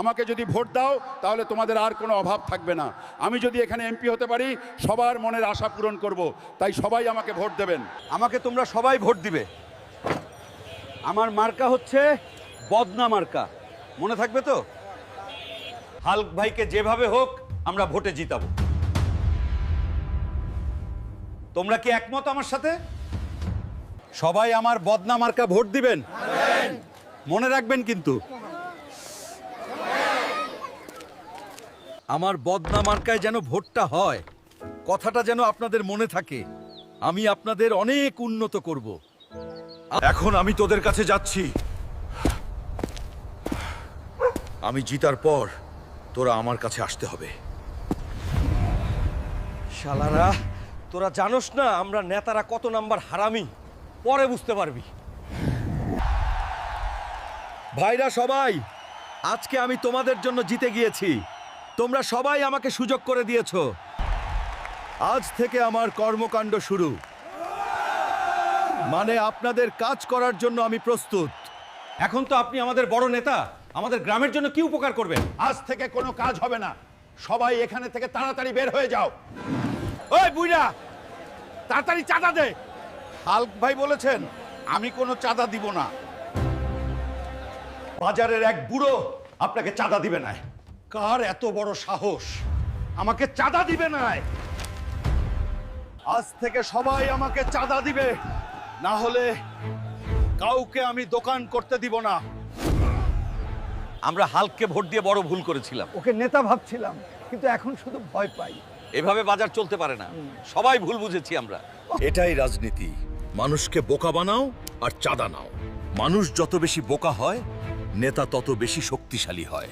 আমাকে যদি ভোট দাও, তাহলে তোমাদের আর কোনো অভাব থাকবে না। আমি যদি এখানে এমপি হতে পারি, সবার মনের আশা পূরণ করব। তাই সবাই আমাকে ভোট দেবেন। আমাকে তোমরা সবাই ভোট দিবে। আমার মার্কা হচ্ছে বদনা মার্কা। মনে থাকবে তো? হাল্ক ভাইকে যেভাবে হোক, আমরা ভোটে জিতাবো। তোমরা কি একমত আমার সাথে? সবাই আমার বদনা মার্কা ভোট দিবেন? মনে রাখবেন কিন্তু। আমার বদনা মার্কায় যেন ভোটটা হয়। কথাটা যেন আপনাদের মনে থাকে। আমি আপনাদের অনেক উন্নত করব। এখন আমি তোদের কাছে যাচ্ছি। আমি জিতার পর তোরা আমার কাছে আসতে হবে। শালারা, তোরা জানোস না আমরা নেতারা কত নাম্বার হারামি। পরে বুঝতে পারবি। ভাইরা সবাই, আজকে আমি তোমাদের জন্য জিতে গিয়েছি। তোমরা সবাই আমাকে সুযোগ করে দিয়েছ। আজ থেকে আমার কর্মকাণ্ড শুরু। মানে আপনাদের কাজ করার জন্য আমি প্রস্তুত। এখন তো আপনি আমাদের বড় নেতা। আমাদের গ্রামের জন্য কি উপকার করবেন? আজ থেকে কোনো কাজ হবে না। সবাই এখানে থেকে তাড়াতাড়ি বের হয়ে যাও। ওই বুইরা, তাড়াতাড়ি চাঁদা দে। হাল্ক ভাই বলেছেন, আমি কোনো চাঁদা দিব না। বাজারের এক বুড়ো আপনাকে চাঁদা দিবে না। কার এত বড় সাহস? আমাকে চাঁদা দিবে না আজ থেকে সবাই আমাকে চাঁদা দিবে। না হলে কাউকে আমি দোকান করতে দিব না। আমরা হালককে ভোট দিয়ে বড় ভুল করেছিলাম। ওকে নেতা ভাবছিলাম কিন্তু এখন শুধু ভয় পাই। এভাবে বাজার চলতে পারে না। সবাই ভুল বুঝেছি আমরা। এটাই রাজনীতি। মানুষকে বোকা বানাও আর চাঁদা নাও। মানুষ যত বেশি বোকা হয় নেতা তত বেশি শক্তিশালী হয়।